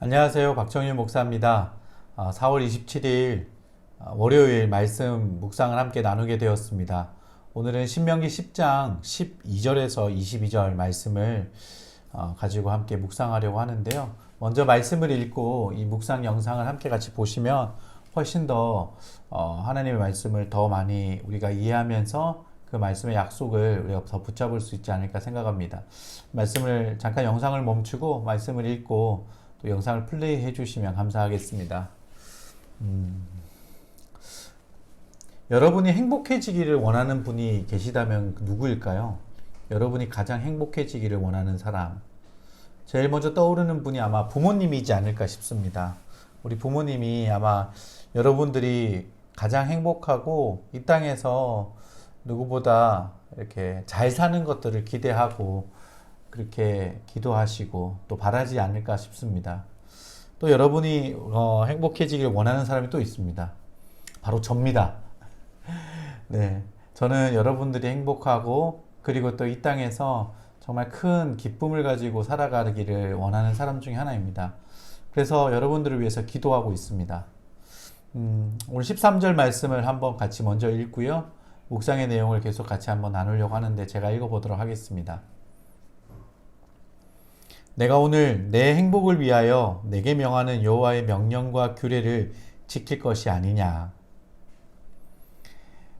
안녕하세요. 박정윤 목사입니다. 아, 4월 27일 아, 월요일 말씀 묵상을 함께 나누게 되었습니다. 오늘은 신명기 10장 12절에서 22절 말씀을 어, 가지고 함께 묵상하려고 하는데요. 먼저 말씀을 읽고 이 묵상 영상을 함께 같이 보시면 훨씬 더 어, 하나님의 말씀을 더 많이 우리가 이해하면서 그 말씀의 약속을 우리가 더 붙잡을 수 있지 않을까 생각합니다. 말씀을 잠깐 영상을 멈추고 말씀을 읽고 또 영상을 플레이해 주시면 감사하겠습니다. 음, 여러분이 행복해지기를 원하는 분이 계시다면 누구일까요? 여러분이 가장 행복해지기를 원하는 사람. 제일 먼저 떠오르는 분이 아마 부모님이지 않을까 싶습니다. 우리 부모님이 아마 여러분들이 가장 행복하고 이 땅에서 누구보다 이렇게 잘 사는 것들을 기대하고 그렇게 기도하시고 또 바라지 않을까 싶습니다. 또 여러분이 어, 행복해지길 원하는 사람이 또 있습니다. 바로 접니다. 네. 저는 여러분들이 행복하고 그리고 또 이 땅에서 정말 큰 기쁨을 가지고 살아가기를 원하는 사람 중에 하나입니다. 그래서 여러분들을 위해서 기도하고 있습니다. 음, 오늘 13절 말씀을 한번 같이 먼저 읽고요. 묵상의 내용을 계속 같이 한번 나누려고 하는데 제가 읽어보도록 하겠습니다. 내가 오늘 내 행복을 위하여 내게 명하는 여호와의 명령과 규례를 지킬 것이 아니냐.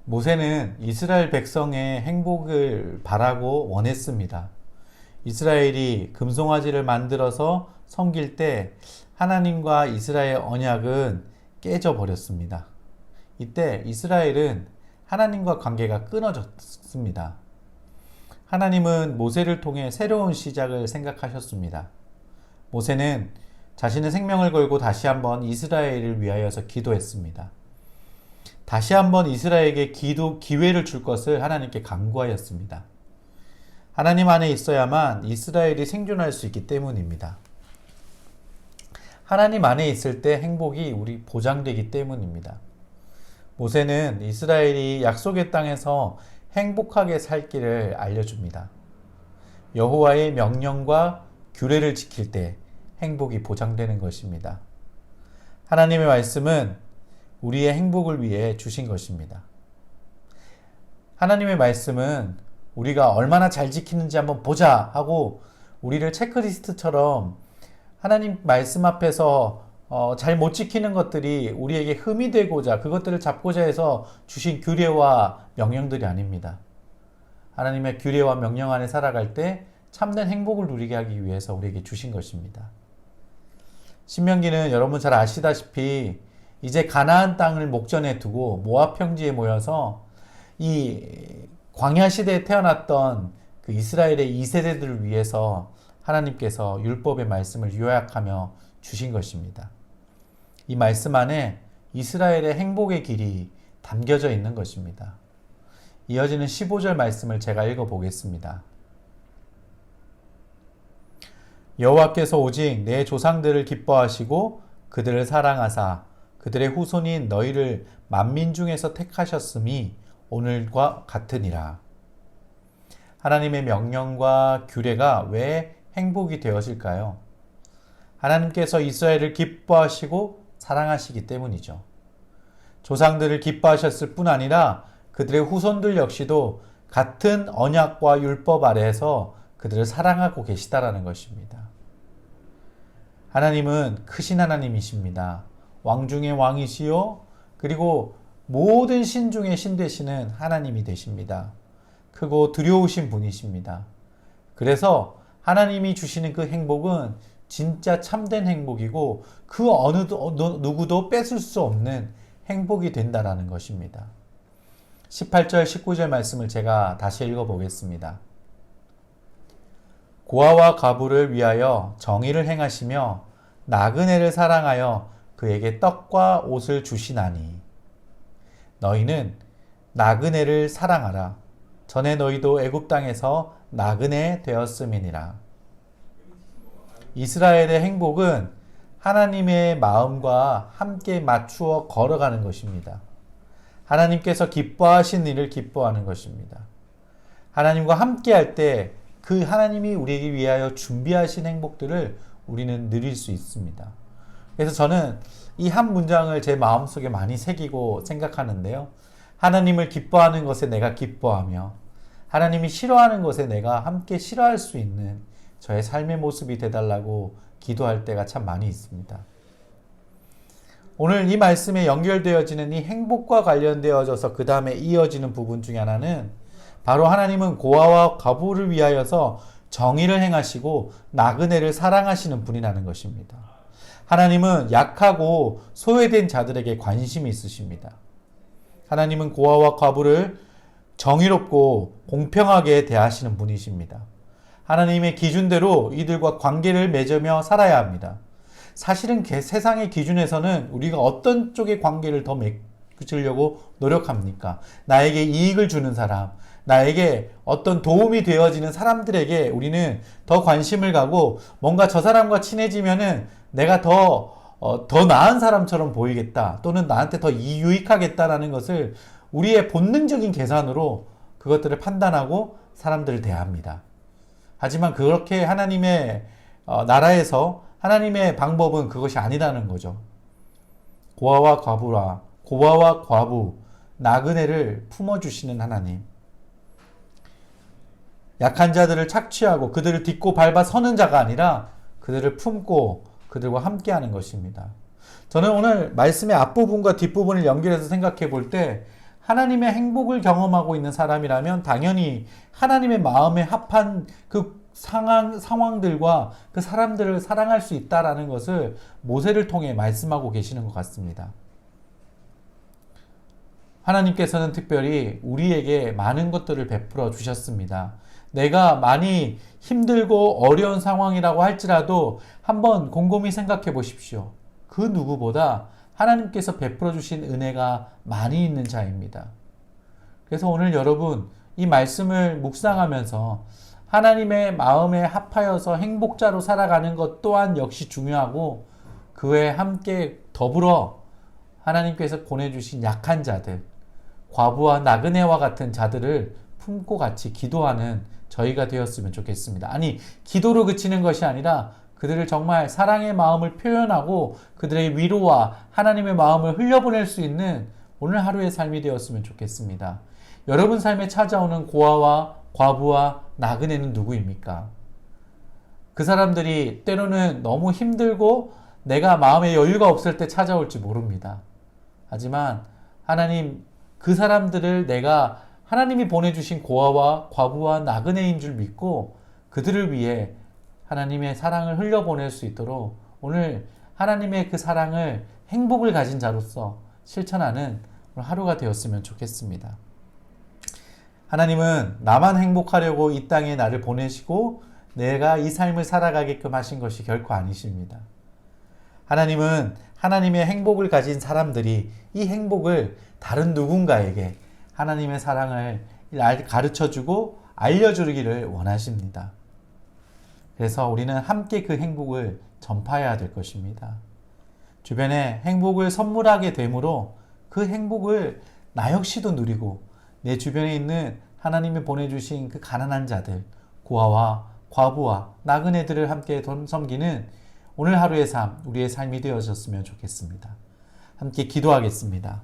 모세는 이스라엘 백성의 행복을 바라고 원했습니다. 이스라엘이 금송아지를 만들어서 섬길 때 하나님과 이스라엘 언약은 깨져 버렸습니다. 이때 이스라엘은 하나님과 관계가 끊어졌습니다. 하나님은 모세를 통해 새로운 시작을 생각하셨습니다. 모세는 자신의 생명을 걸고 다시 한번 이스라엘을 위하여서 기도했습니다. 다시 한번 이스라엘에게 기도 기회를 줄 것을 하나님께 간구하였습니다. 하나님 안에 있어야만 이스라엘이 생존할 수 있기 때문입니다. 하나님 안에 있을 때 행복이 우리 보장되기 때문입니다. 모세는 이스라엘이 약속의 땅에서 행복하게 살 길을 알려줍니다. 여호와의 명령과 규례를 지킬 때 행복이 보장되는 것입니다. 하나님의 말씀은 우리의 행복을 위해 주신 것입니다. 하나님의 말씀은 우리가 얼마나 잘 지키는지 한번 보자 하고 우리를 체크리스트처럼 하나님 말씀 앞에서 어, 잘 못 지키는 것들이 우리에게 흠이 되고자 그것들을 잡고자 해서 주신 규례와 명령들이 아닙니다. 하나님의 규례와 명령 안에 살아갈 때 참된 행복을 누리게 하기 위해서 우리에게 주신 것입니다. 신명기는 여러분 잘 아시다시피 이제 가나안 땅을 목전에 두고 모압 평지에 모여서 이 광야 시대에 태어났던 그 이스라엘의 2세대들을 위해서 하나님께서 율법의 말씀을 요약하며 주신 것입니다. 이 말씀 안에 이스라엘의 행복의 길이 담겨져 있는 것입니다. 이어지는 15절 말씀을 제가 읽어 보겠습니다. 여호와께서 오직 내 조상들을 기뻐하시고 그들을 사랑하사 그들의 후손인 너희를 만민 중에서 택하셨음이 오늘과 같으니라. 하나님의 명령과 규례가 왜 행복이 되어질까요? 하나님께서 이스라엘을 기뻐하시고 사랑하시기 때문이죠. 조상들을 기뻐하셨을 뿐 아니라 그들의 후손들 역시도 같은 언약과 율법 아래에서 그들을 사랑하고 계시다라는 것입니다. 하나님은 크신 하나님이십니다. 왕 중의 왕이시요 그리고 모든 신 중의 신 되시는 하나님이 되십니다. 크고 두려우신 분이십니다. 그래서 하나님이 주시는 그 행복은 진짜 참된 행복이고 그 어느 누구도 뺏을 수 없는 행복이 된다라는 것입니다. 18절 19절 말씀을 제가 다시 읽어 보겠습니다. 고아와 가부를 위하여 정의를 행하시며 나그네를 사랑하여 그에게 떡과 옷을 주시나니 너희는 나그네를 사랑하라 전에 너희도 애굽 땅에서 나그네 되었음이니라 이스라엘의 행복은 하나님의 마음과 함께 맞추어 걸어가는 것입니다. 하나님께서 기뻐하신 일을 기뻐하는 것입니다. 하나님과 함께 할 때 그 하나님이 우리에게 위하여 준비하신 행복들을 우리는 누릴 수 있습니다. 그래서 저는 이 한 문장을 제 마음속에 많이 새기고 생각하는데요. 하나님을 기뻐하는 것에 내가 기뻐하며 하나님이 싫어하는 것에 내가 함께 싫어할 수 있는 저의 삶의 모습이 되달라고 기도할 때가 참 많이 있습니다. 오늘 이 말씀에 연결되어지는 이 행복과 관련되어져서 그 다음에 이어지는 부분 중에 하나는 바로 하나님은 고아와 과부를 위하여서 정의를 행하시고 나그네를 사랑하시는 분이라는 것입니다. 하나님은 약하고 소외된 자들에게 관심이 있으십니다. 하나님은 고아와 과부를 정의롭고 공평하게 대하시는 분이십니다. 하나님의 기준대로 이들과 관계를 맺으며 살아야 합니다. 사실은 세상의 기준에서는 우리가 어떤 쪽의 관계를 더 맺으려고 노력합니까? 나에게 이익을 주는 사람, 나에게 어떤 도움이 되어지는 사람들에게 우리는 더 관심을 가고 뭔가 저 사람과 친해지면은 내가 더, 어, 더 나은 사람처럼 보이겠다. 또는 나한테 더 유익하겠다라는 것을 우리의 본능적인 계산으로 그것들을 판단하고 사람들을 대합니다. 하지만 그렇게 하나님의 어, 나라에서 하나님의 방법은 그것이 아니라는 거죠. 고아와 과부라, 고아와 과부, 나그네를 품어주시는 하나님. 약한 자들을 착취하고 그들을 딛고 밟아 서는 자가 아니라 그들을 품고 그들과 함께 하는 것입니다. 저는 오늘 말씀의 앞부분과 뒷부분을 연결해서 생각해 볼때 하나님의 행복을 경험하고 있는 사람이라면 당연히 하나님의 마음에 합한 그 상황, 상황들과 그 사람들을 사랑할 수 있다라는 것을 모세를 통해 말씀하고 계시는 것 같습니다. 하나님께서는 특별히 우리에게 많은 것들을 베풀어 주셨습니다. 내가 많이 힘들고 어려운 상황이라고 할지라도 한번 곰곰이 생각해 보십시오. 그 누구보다 하나님께서 베풀어 주신 은혜가 많이 있는 자입니다. 그래서 오늘 여러분 이 말씀을 묵상하면서 하나님의 마음에 합하여서 행복자로 살아가는 것 또한 역시 중요하고 그 외에 함께 더불어 하나님께서 보내주신 약한 자들, 과부와 나그네와 같은 자들을 품고 같이 기도하는 저희가 되었으면 좋겠습니다. 아니, 기도로 그치는 것이 아니라 그들을 정말 사랑의 마음을 표현하고 그들의 위로와 하나님의 마음을 흘려보낼 수 있는 오늘 하루의 삶이 되었으면 좋겠습니다. 여러분 삶에 찾아오는 고아와 과부와 나그네는 누구입니까? 그 사람들이 때로는 너무 힘들고 내가 마음에 여유가 없을 때 찾아올지 모릅니다. 하지만 하나님 그 사람들을 내가 하나님이 보내주신 고아와 과부와 나그네인 줄 믿고 그들을 위해 하나님의 사랑을 흘려보낼 수 있도록 오늘 하나님의 그 사랑을 행복을 가진 자로서 실천하는 하루가 되었으면 좋겠습니다. 하나님은 나만 행복하려고 이 땅에 나를 보내시고 내가 이 삶을 살아가게끔 하신 것이 결코 아니십니다. 하나님은 하나님의 행복을 가진 사람들이 이 행복을 다른 누군가에게 하나님의 사랑을 가르쳐 주고 알려주기를 원하십니다. 그래서 우리는 함께 그 행복을 전파해야 될 것입니다. 주변에 행복을 선물하게 되므로 그 행복을 나 역시도 누리고 내 주변에 있는 하나님이 보내주신 그 가난한 자들, 고아와 과부와 나그네들을 함께 섬기는 오늘 하루의 삶, 우리의 삶이 되어졌으면 좋겠습니다. 함께 기도하겠습니다.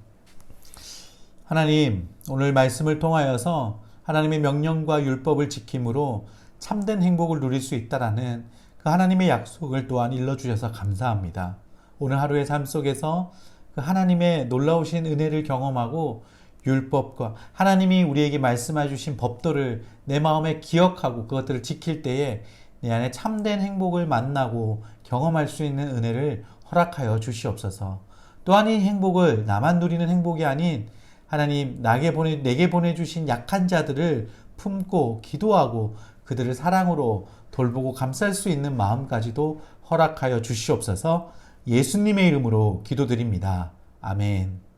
하나님, 오늘 말씀을 통하여서 하나님의 명령과 율법을 지킴으로 참된 행복을 누릴 수 있다라는 그 하나님의 약속을 또한 일러주셔서 감사합니다. 오늘 하루의 삶 속에서 그 하나님의 놀라우신 은혜를 경험하고 율법과 하나님이 우리에게 말씀해 주신 법도를 내 마음에 기억하고 그것들을 지킬 때에 내 안에 참된 행복을 만나고 경험할 수 있는 은혜를 허락하여 주시옵소서. 또한 이 행복을 나만 누리는 행복이 아닌 하나님 내게 보내 주신 약한 자들을 품고 기도하고 그들을 사랑으로 돌보고 감쌀 수 있는 마음까지도 허락하여 주시옵소서. 예수님의 이름으로 기도드립니다. 아멘.